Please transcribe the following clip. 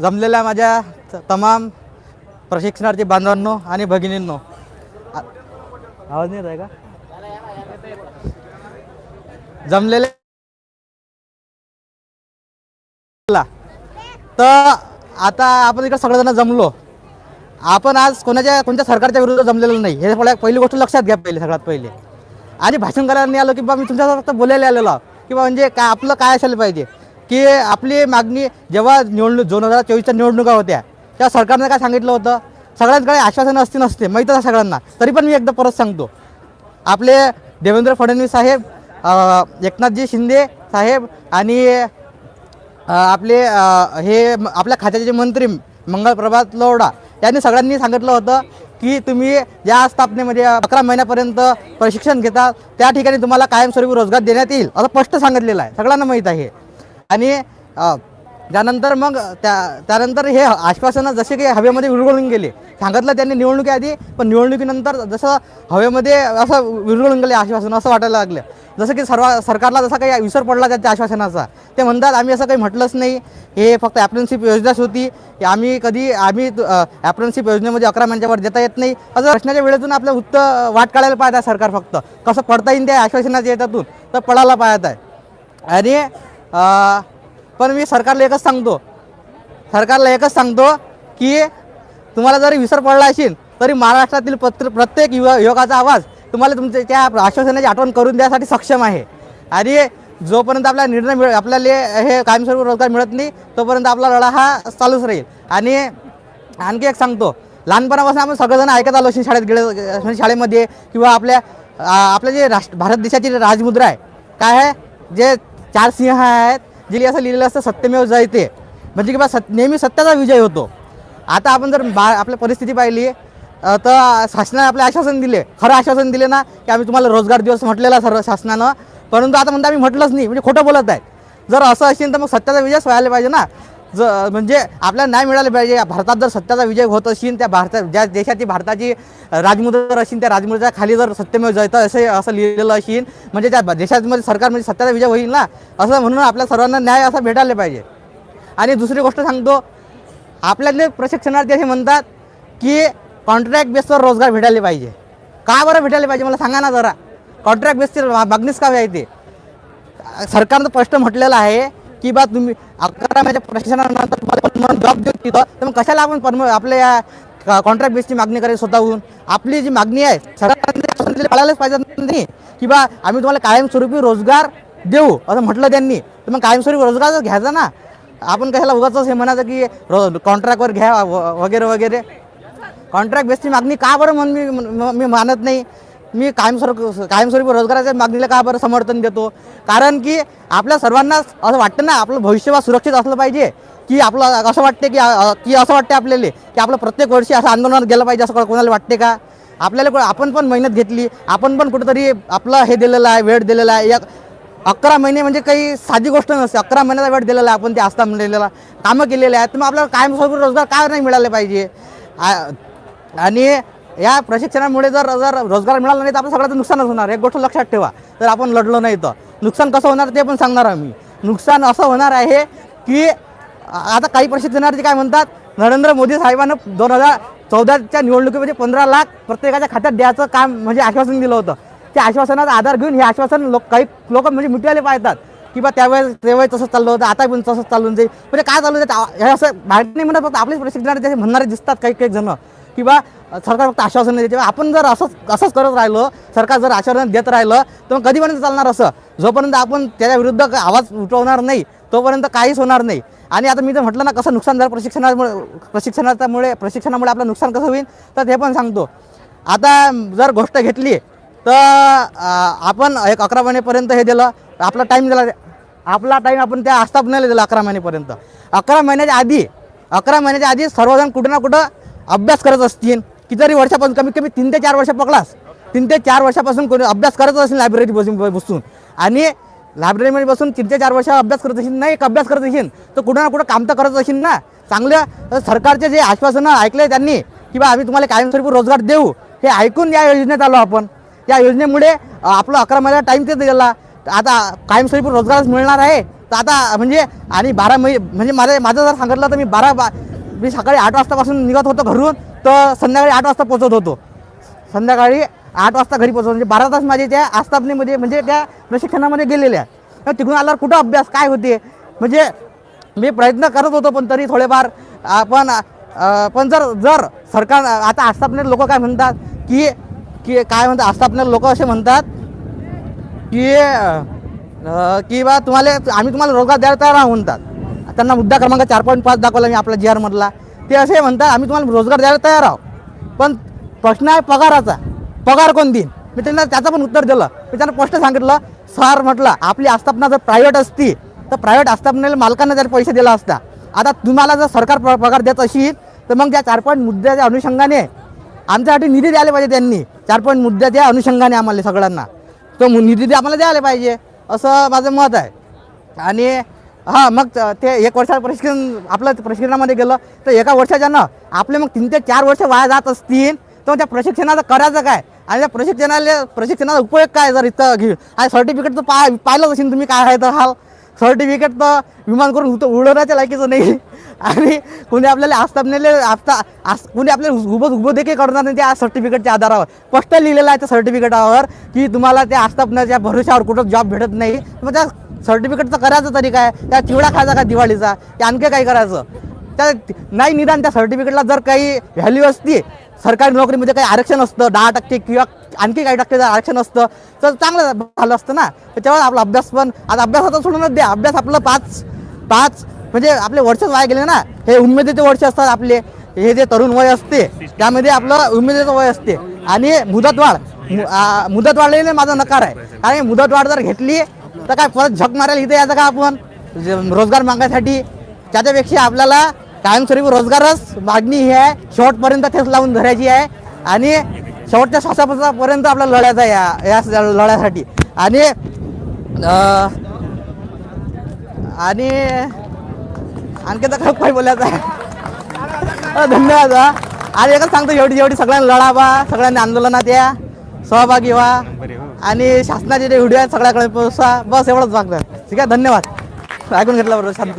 जमलेल्या माझ्या त- तमाम प्रशिक्षणार्थी बांधवांनो आणि भगिनींनो. आवाज नाही आहे का? जमलेले तर आता आपण इकडे सगळेजण जमलो. आपण आज कोणाच्या कोणत्या सरकारच्या विरुद्ध जमलेलं नाही. हे मला पहिली गोष्ट लक्षात घ्या पहिले सगळ्यात पहिले. आणि भाषण करायला नाही आलो की बा मी तुमच्यासोबत बोलायला आलेलो की बा म्हणजे काय आपलं काय असायला पाहिजे? की आपली मागणी जेव्हा निवडणूक दोन हजार चोवीसच्या निवडणुका होत्या त्या सरकारनं काय सांगितलं होतं? सगळ्यांकडे आश्वासनं असते नसते माहीतच आहे सगळ्यांना. तरी पण मी एकदा परत सांगतो. आपले देवेंद्र फडणवीस साहेब एकनाथजी शिंदे साहेब आणि आपले हे आपल्या खात्याचे जे मंत्री मंगल प्रभात लोवडा यांनी सगळ्यांनी सांगितलं होतं की तुम्ही ज्या स्थापनेमध्ये अकरा महिन्यापर्यंत प्रशिक्षण घेता त्या ठिकाणी तुम्हाला कायमस्वरूपी रोजगार देण्यात येईल. असं स्पष्ट सांगितलेलं आहे. सगळ्यांना माहीत आहे. आणि त्यानंतर मग त्या त्यानंतर हे आश्वासनं जसे की हवेमध्ये विरघळून गेले. सांगितलं त्यांनी निवडणुकीआधी पण निवडणुकीनंतर जसं हवेमध्ये असं विरघळून गेले आश्वासन असं वाटायला लागलं. जसं की सर्व सरकारला जसा काही विसर पडला त्या आश्वासनाचा. ते म्हणतात आम्ही असं काही म्हटलंच नाही. हे फक्त ॲप्रेनशिप योजनाच होती. आम्ही कधी आम्ही ॲप्रेनशिप योजनेमध्ये अकरा महिन्यावर देता येत नाही. असं प्रश्नाच्या वेळेतून आपलं उत्तर वाट काढायला पाहत आहे सरकार फक्त. कसं पडता येईल त्या आश्वासनाच्या याच्यातून तर पडायला पाहत आहे. आणि पण मी सरकारला एकच सांगतो. सरकारला एकच सांगतो की तुम्हाला जरी विसर पडला असेल तरी महाराष्ट्रातील पत्र प्रत्येक युवा युवकाचा आवाज तुम्हाला तुमच्या त्या आश्वासनाची आठवण करून द्यासाठी सक्षम आहे. आणि जोपर्यंत आपला निर्णय मिळ आपल्याला हे कायमस्वरूपी रोजगार मिळत नाही तोपर्यंत आपला लढा हा चालूच राहील. आणि आणखी एक सांगतो लहानपणापासून आपण सगळेजण ऐकत आलो असेल शाळेत गेले शाळेमध्ये किंवा आपल्या आपल्या जे राष्ट्र भारत देशाची राजमुद्रा आहे काय आहे? जे चार सिंह आहेत जे असं लिहिलेलं असतं सत्यमेव जयते. म्हणजे की बा सत नेहमी सत्याचा विजय होतो. आता आपण जर बा आपल्या परिस्थिती पाहिली तर शासनाने आपले आश्वासन दिले. खरं आश्वासन दिले ना की आम्ही तुम्हाला रोजगार दिवस म्हटलेला सर्व शासनानं. परंतु आता म्हणता आम्ही म्हटलंच नाही म्हणजे खोटं बोलत आहेत. जर असं असेल तर मग सत्याचा विजय व्हायला पाहिजे ना. ज म्हणजे आपल्याला नाही मिळालं पाहिजे. भारतात जर सत्याचा विजय होत असेल त्या भारतात ज्या देशाची भारताची राजमुद्रा असेल त्या राजमुद्राच्या खाली जर सत्यमेव जयतं असे असं लिहिलेलं असेल म्हणजे त्या देशामध्ये सरकारमध्ये म्हणजे सत्याचा विजय होईल ना? असं म्हणून आपल्या सर्वांना न्याय असं भेटायला पाहिजे. आणि दुसरी गोष्ट सांगतो आपल्यातले प्रशिक्षणार्थी असे म्हणतात की कॉन्ट्रॅक्ट बेसवर रोजगार भेटायला पाहिजे. का बरं भेटायला पाहिजे? मला सांगा ना जरा. कॉन्ट्रॅक्ट बेसची मागणीच का आहे ते? सरकारनं स्पष्ट म्हटलेलं आहे की बा तुम्ही अकरा माझ्या प्रशासनानंतर तुम्हाला जॉब देऊ तिथं तर मग कशाला आपण परम आपल्या या कॉन्ट्रॅक्ट बेसची मागणी करायची स्वतःहून? आपली जी मागणी आहे सरकारने पाळायलाच पाहिजे नाही. की बा आम्ही तुम्हाला कायमस्वरूपी रोजगार देऊ असं म्हटलं त्यांनी. तर मग कायमस्वरूपी रोजगार घ्यायचा ना. आपण कशाला उगाच हे म्हणायचं की रो कॉन्ट्रॅक्टवर घ्या वगैरे वगैरे. कॉन्ट्रॅक्ट बेसची मागणी का बरं म्हणून मी मी मानत नाही. मी कायमस्वरूप कायमस्वरूपी रोजगाराच्या मागणीला का बरं समर्थन देतो? कारण की आपल्या सर्वांना असं वाटतं ना आपलं भविष्यवा सुरक्षित असलं पाहिजे. की आपलं असं वाटते की की असं वाटते आपल्याला की आपलं प्रत्येक वर्षी असं आंदोलनात गेलं पाहिजे असं कोणाला वाटते का? आपल्याला आपण पण मेहनत घेतली आपण पण कुठेतरी आपलं हे दिलेलं आहे वेळ दिलेला आहे. एक अकरा महिने म्हणजे काही साधी गोष्ट नसते. अकरा महिन्याचा वेळ दिलेला आहे आपण ते आस्था म्हणलेला कामं केलेले आहेत. तर मग आपल्याला कायमस्वरूपी रोजगार का नाही मिळाले पाहिजे? आणि या प्रशिक्षणामुळे जर जर रोजगार मिळाला नाही तर आपलं सगळ्याचं नुकसानच होणार. एक गोष्ट लक्षात ठेवा. तर आपण लढलो नाही तर नुकसान कसं होणार ते पण सांगणार आम्ही. नुकसान असं होणार आहे की आता काही प्रशिक्षणार्थी काय म्हणतात नरेंद्र मोदी साहेबांना दोन हजार चौदाच्या निवडणुकीमध्ये पंधरा लाख प्रत्येकाच्या खात्यात द्यायचं काम म्हणजे आश्वासन दिलं होतं. त्या आश्वासनाचा आधार घेऊन हे आश्वासन लोक काही लोक म्हणजे मिटवायला पाहतात की बा त्यावेळेस त्यावेळेस तसंच चाललं होतं आता पण तसंच चालून जाईल. म्हणजे काय चालू हे असं बाहेर नाही म्हणत फक्त आपलेच प्रशिक्षणार्थी म्हणणारे दिसतात काही काही जण. की बा सरकार फक्त आश्वासन देते. आपण जर असंच असंच करत राहिलो सरकार जर आश्वासन देत राहिलं तर मग कधीपर्यंत चालणार असं? जोपर्यंत आपण त्याच्या विरुद्ध आवाज उठवणार नाही तोपर्यंत काहीच होणार नाही. आणि आता मी तर म्हटलं ना कसं नुकसान झालं प्रशिक्षणामुळे प्रशिक्षणामुळे प्रशिक्षणामुळे आपलं नुकसान कसं होईल? तर ते पण सांगतो. आता जर गोष्ट घेतली तर आपण एक अकरा महिनेपर्यंत हे दिलं आपला टाईम दिला. आपला टाईम आपण त्या आस्थापनेला दिला अकरा महिनेपर्यंत अकरा महिन्याच्या आधी अकरा महिन्याच्या आधी सर्वजण कुठं ना कुठं अभ्यास करत असतील कितीतरी वर्षापासून कमीत कमी तीन ते चार वर्ष पकडास तीन ते चार वर्षापासून कोणी अभ्यास करत असेल लायब्ररी बसून बसून. आणि लायब्ररीमध्ये बसून तीन ते चार वर्ष अभ्यास करत असेल नाही एक अभ्यास करत असेल तर कुठं ना कुठं काम तर करत असेल ना. चांगल्या सरकारचे जे आश्वासनं ऐकले त्यांनी की बा आम्ही तुम्हाला कायमस्वरूपी रोजगार देऊ हे ऐकून या योजनेत आलो आपण. या योजनेमुळे आपलं अकरा महिन्याचा टाईम ते दिला आता कायमस्वरूपी रोजगारच मिळणार आहे. तर आता म्हणजे आणि बारा महि म्हणजे माझं माझं जर सांगितलं तर मी बारा बा मी सकाळी आठ वाजतापासून निघत होतो घरून तर संध्याकाळी आठ वाजता पोचत होतो. संध्याकाळी आठ वाजता घरी पोचवतो म्हणजे बारा तास माझे त्या आस्थापनेमध्ये म्हणजे त्या प्रशिक्षणामध्ये गेलेले तर तिकडून आल्यावर कुठं अभ्यास काय होते? म्हणजे मी प्रयत्न करत होतो पण तरी थोडेफार आपण पण जर जर सरकार आता आस्थापनेत लोक काय म्हणतात की की काय म्हणतात आस्थापनेत लोक असे म्हणतात की की बा तुम्हाला आम्ही तुम्हाला रोजगार द्यायला तयार म्हणतात. त्यांना मुद्दा क्रमांक चार पॉईंट पाच दाखवला मी आपला जी आरमधला ते असे म्हणतात आम्ही तुम्हाला रोजगार द्यायला तयार आहोत. पण प्रश्न आहे पगाराचा. पगार कोण देईन? मी त्यांना त्याचं पण उत्तर दिलं. मी त्यांना स्पष्ट सांगितलं सर म्हटलं आपली आस्थापना जर प्रायव्हेट असती तर प्रायव्हेट आस्थापनेला मालकांना जर पैसे दिला असता आता तुम्हाला जर सरकार प- पगार देत असेल तर मग त्या चार पॉईंट मुद्द्याच्या अनुषंगाने आमच्यासाठी निधी द्यायला पाहिजे त्यांनी. चार पॉईंट मुद्द्याच्या अनुषंगाने आम्हाला सगळ्यांना. तो निधी ते आम्हाला द्यायला पाहिजे असं माझं मत आहे. आणि हां मग ते एक वर्षाचं प्रशिक्षण आपलं प्रशिक्षणामध्ये गेलं तर एका वर्षाच्या ना आपले मग तीन ते चार वर्ष वाया जात असतील तर त्या प्रशिक्षणाचं करायचं काय? आणि त्या प्रशिक्षणाला प्रशिक्षणाचा उपयोग काय जर इथं घेऊ आणि सर्टिफिकेट तर पाय पाहिलंच असेल तुम्ही काय आहे तर हाल. सर्टिफिकेट तर विमान करून उत उडवण्याच्या लायकीचं नाही. आणि कोणी आपल्याला आस्थापनेले आस्था आस कोणी आपल्याला उभं उभं देखील करणार नाही त्या सर्टिफिकेटच्या आधारावर. स्पष्ट लिहिलेलं आहे त्या सर्टिफिकेटावर की तुम्हाला त्या आस्थापनाच्या भरोशावर कुठं जॉब भेटत नाही. मग त्या सर्टिफिकेटचा करायचं तरी काय? त्या चिवडा खायचा का दिवाळीचा? ते आणखी काय करायचं? त्या नाही निदान त्या सर्टिफिकेटला जर काही व्हॅल्यू असती सरकारी नोकरीमध्ये काही आरक्षण असतं दहा टक्के किंवा आणखी काही टक्के जर आरक्षण असतं तर चांगलं झालं असतं ना? त्याच्यावर आपला अभ्यास पण आता अभ्यासाचा सोडूनच द्या. अभ्यास आपलं पाच पाच म्हणजे आपले वर्षच वाया गेले ना? हे उमेदीचे वर्ष असतात आपले. हे जे तरुण वय असते त्यामध्ये आपलं उमेदीचं वय असते. आणि मुदतवाढ मु- मुदतवाढ माझा नकार आहे. आणि मुदतवाढ जर घेतली तर काय परत झक मारायला इथे यायचं का आपण? रोजगार मागण्यासाठी त्याच्यापेक्षा आपल्याला कायमस्वरूपी रोजगारच मागणी ही आहे. शेवटपर्यंत तेच लावून धरायची आहे. आणि शेवटच्या श्वासापर्यंत आपल्याला लढायचा या या लढ्यासाठी. आणि आणि आणखी तर काय काही बोलायचं आहे? धन्यवाद हा. आणि एकच सांगतो एवढी एवढी सगळ्यांना लढा बा सगळ्यांनी आंदोलनात या. सहभागी व्हा. आणि शासनाचे जे व्हिडिओ आहेत सगळ्याकडे पोहोचा बस एवढंच मागतात ठीक आहे? धन्यवाद. ऐकून घेतल्याबरोबर शांत